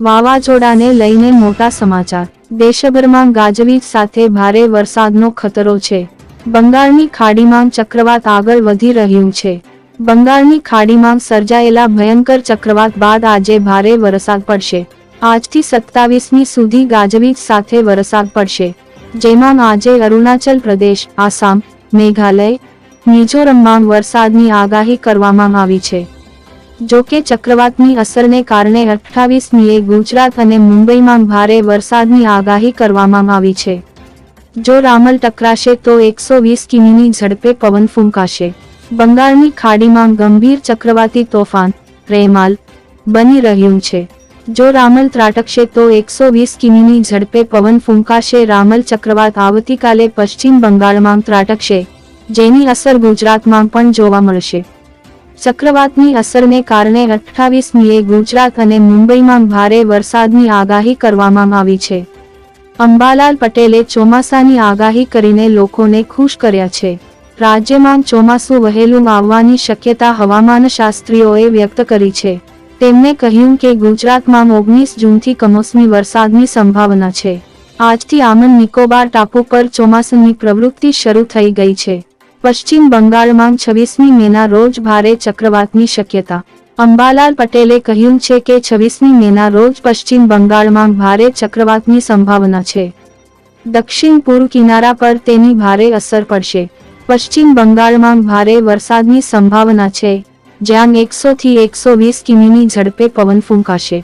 વાવાઝોડાને લઈને મોટા સમાચાર. દેશભરમાં ગાજવીજ સાથે ભારે વરસાદનો ખતરો છે. બંગાળની ખાડીમાં ચક્રવાત આગળ વધી રહ્યું છે. બંગાળની ખાડીમાં સર્જાયેલા ભયંકર ચક્રવાત બાદ આજે ભારે વરસાદ પડશે. આજથી સત્તાવીસમી સુધી ગાજવીજ સાથે વરસાદ પડશે. જેમાં આજે અરુણાચલ પ્રદેશ, આસામ, મેઘાલય, મિઝોરમમાં વરસાદની આગાહી કરવામાં આવી છે. જો કે ચક્રવાતની અસરને કારણે અઠ્ઠાવીસમીએ ગુજરાત અને મુંબઈમાં ભારે વરસાદની આગાહી કરવામાં આવી છે. જો રામલ ટકરાશે તો એકસો વીસ કિમીની ઝડપે પવન ફૂંકાશે. બંગાળની ખાડીમાં ગંભીર ચક્રવાતી તોફાન, રેમાલ, બની રહ્યું છે. જો રામલ ત્રાટકશે તો એકસો વીસ કિમીની ઝડપે પવન ફૂંકાશે. રામલ ચક્રવાત આવતીકાલે પશ્ચિમ બંગાળમાં ત્રાટકશે, જેની અસર ગુજરાતમાં પણ જોવા મળશે. ચક્રવાતની અસરને કારણે અઠ્ઠાવીસમીએ ગુજરાત અને મુંબઈમાં ભારે વરસાદની આગાહી કરવામાં આવી છે. અંબાલાલ પટેલે ચોમાસાની આગાહી કરીને લોકોને ખુશ કર્યા છે. રાજ્યમાં ચોમાસું વહેલું આવવાની શક્યતા હવામાનશાસ્ત્રીઓએ વ્યક્ત કરી છે. તેમણે કહ્યું કે ગુજરાતમાં ઓગણીસ જૂનથી કમોસમી વરસાદની સંભાવના છે. આજથી આમન નિકોબાર ટાપુ પર ચોમાસાની પ્રવૃત્તિ શરૂ થઈ ગઈ છે. પશ્ચિમ બંગાળમાં છવ્વીસમી મેના રોજ ભારે ચક્રવાતની શક્યતા. અંબાલાલ પટેલે કહ્યું છે કે છવ્વીસમી મેના રોજ પશ્ચિમ બંગાળમાં ભારે ચક્રવાતની સંભાવના છે. દક્ષિણ પૂર્વ કિનારા પર તેની ભારે અસર પડશે. પશ્ચિમ બંગાળમાં ભારે વરસાદની સંભાવના છે, જ્યાં એકસોથી એકસો વીસ કિમીની ઝડપે પવન ફૂંકાશે.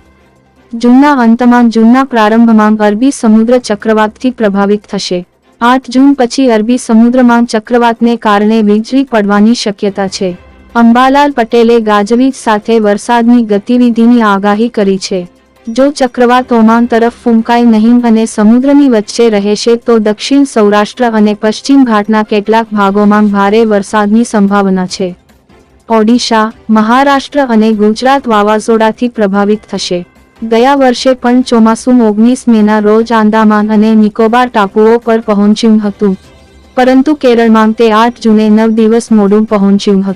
જૂનના અંતમાં જૂનના પ્રારંભમાં અરબી સમુદ્ર ચક્રવાતથી પ્રભાવિત થશે. આઠ જૂન પછી અરબી સમુદ્રમાં ચક્રવાતને કારણે વીજળી પડવાની શક્યતા છે. અંબાલાલ પટેલે ગાજવીજ સાથે વરસાદની ગતિવિધિની આગાહી કરી છે. જો ચક્રવાત ઓમાન તરફ ફૂંકાય નહીં અને સમુદ્રની વચ્ચે રહેશે તો દક્ષિણ સૌરાષ્ટ્ર અને પશ્ચિમ ઘાટના કેટલાક ભાગોમાં ભારે વરસાદની સંભાવના છે. ઓડિશા, મહારાષ્ટ્ર અને ગુજરાત વાવાઝોડાથી પ્રભાવિત થશે. ગયા વર્ષે પણ ચોમાસું ઓગણીસ મેના રોજ આંદામાન અને નિકોબાર ટાપુઓ પર પહોંચ્યું હતું. પરંતુ કેરળમાં તે આઠ જૂને નવ દિવસ મોડું પહોંચ્યું હતું.